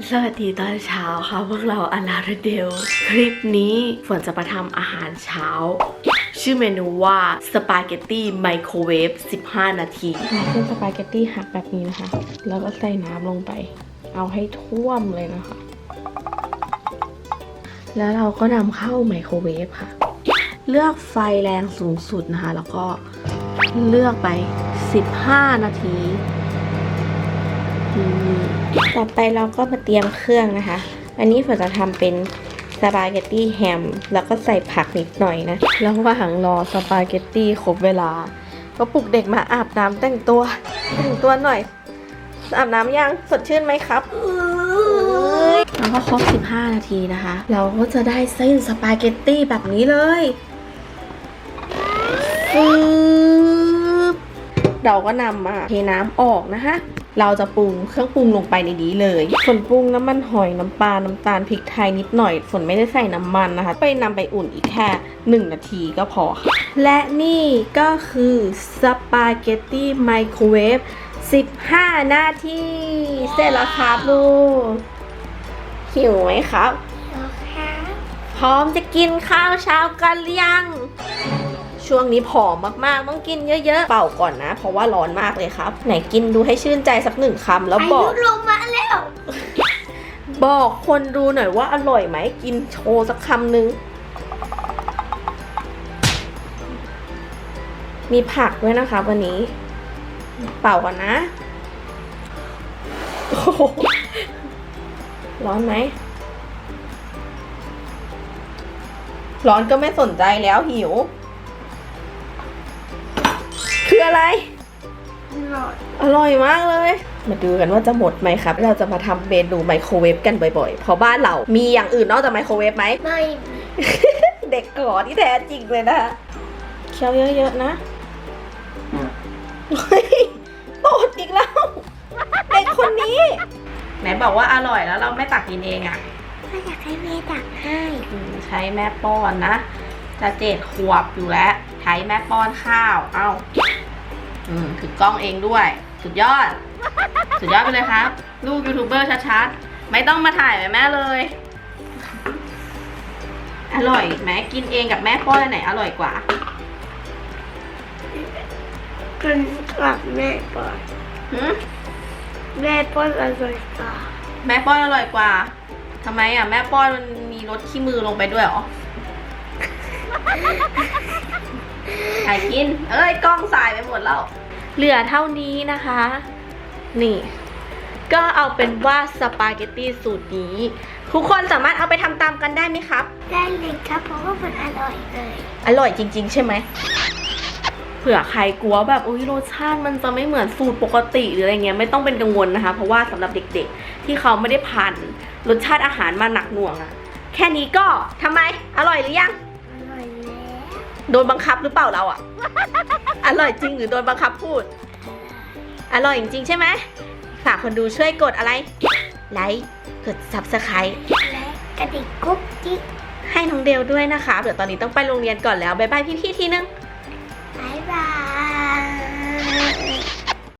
สวัสดีตอนเช้าค่ะพวกเราอลาเรเดล คลิปนี้ฝนจะมาทำอาหารเช้า ชื่อเมนูว่าสปาเกตตี้ไมโครเวฟ 15 นาทีเราเป็นสปาเกตตี้หักแบบนี้นะคะ แล้วก็ใส่น้ำลงไป เอาให้ท่วมเลยนะคะ แล้วเราก็นำเข้าไมโครเวฟค่ะ เลือกไฟแรงสูงสุดนะคะ แล้วก็เลือกไป 15 นาที ต่อไปเราก็มาเตรียมเครื่องนะคะ อันนี้ฝนจะทำเป็นสปาเกตตี้แฮม แล้วก็ใส่ผักนิดหน่อยนะ แล้วว่างรอสปาเกตตี้ครบเวลา ก็ปลุกเด็กมาอาบน้ำแต่งตัว แต่งตัวหน่อย อาบน้ำยังสดชื่นไหมครับแล้วก็ครบ 15 นาทีนะคะ เราก็จะได้เส้นสปาเกตตี้แบบนี้เลยเราก็นำมาเทน้ำออกนะคะ เราจะปรุงเครื่องปรุงลงไปในนี้เลยฝนปรุงน้ำมันหอยน้ำปลา น้ำตาลพริกไทยนิดหน่อยฝนไม่ได้ใส่น้ำมันนะคะ ไปนำไปอุ่นอีกแค่ 1 นาทีก็พอค่ะและนี่ก็คือสปาเกตตี้ไมโครเวฟ15 นาที เสร็จแล้วครับลูกหิวไหมครับ พร้อมจะกินข้าวเช้ากันหรือยัง ช่วงนี้ผอมมากๆ ต้องกินเยอะๆ เป่าก่อนนะ เพราะว่าร้อนมากเลยครับ ไหนกินดูให้ชื่นใจสักหนึ่งคำแล้วอาบอยุกลงมาแล้ว บอกคนดูหน่อยว่าอร่อยไหมกินโชว์สักคำหนึ่งมีผักด้วยนะคะวันนี้ เป่าก่อนนะโอ้โหร้อนไหม ร้อนก็ไม่สนใจแล้วหิว คืออะไร อร่อยมากเลย มาดูกันว่าจะหมดไหมครับ เราจะมาทำเมนูไมโครเวฟกันบ่อยๆ เพราะบ้านเรามีอย่างอื่นนอกจากไมโครเวฟไหม ไม่ เด็กก่อที่แท้จริงเลยนะคะเคี้ยวเยอะๆนะเฮ้ยโตดอีกแล้ว เด็กคนนี้ ไหนบอกว่าอร่อยแล้วเราไม่ตักกินเองอะ่ะก็อยากให้แม่ตักให้อืมใช้แม่ป้อนนะ จะเจ็ดขวบอยู่แล้ว ใช้แม่ป้อนข้าว เอ้า อืมถือกล้องเองด้วย สุดยอด สุดยอดไปเลยครับ ลูกยูทูบเบอร์ชัดๆ ไม่ต้องมาถ่ายแม่เลย อร่อยแม่กินเองกับแม่ป้อนอันไหนอร่อยกว่ากันกับแม่ป้อนหืมแม่ป้อนอร่อยกว่าแม่ป้อนอร่อยกว่าทำไมอะ แม่ป้อนมันมีรสขี้มือลงไปด้วยเหรอ ใครกิน เอ้ยกล้องสายไปหมดแล้ว เหลือเท่านี้นะคะ นี่ ก็เอาเป็นว่าสปาเกตตี้สูตรนี้ ทุกคนสามารถเอาไปทำตามกันได้ไหมครับ ได้เลยครับเพราะว่ามันอร่อยเลย อร่อยจริง ๆ ใช่ไหมเผื่อใครกลัวแบบอุ้ยรสชาติมันจะไม่เหมือนสูตรปกติหรืออะไรเงี้ยไม่ต้องเป็นกังวลนะคะ เพราะว่าสำหรับเด็กๆ ที่เขาไม่ได้ผ่านรสชาติอาหารมาหนักหน่วงอะแค่นี้ก็ทำไมอร่อยหรือยังอร่อยแล้ว โดนบังคับหรือเปล่าเราอะอร่อยจริงหรือโดนบังคับพูด อร่อยจริงๆใช่ไหมฝากคนดูช่วยกดอะไร ไลค์ กด subscribe และกระดิกกุ๊กกิ๊กให้น้องเดลด้วยนะคะ เดี๋ยวตอนนี้ต้องไปโรงเรียนก่อนแล้ว บ๊ายบายพี่ๆทีนึง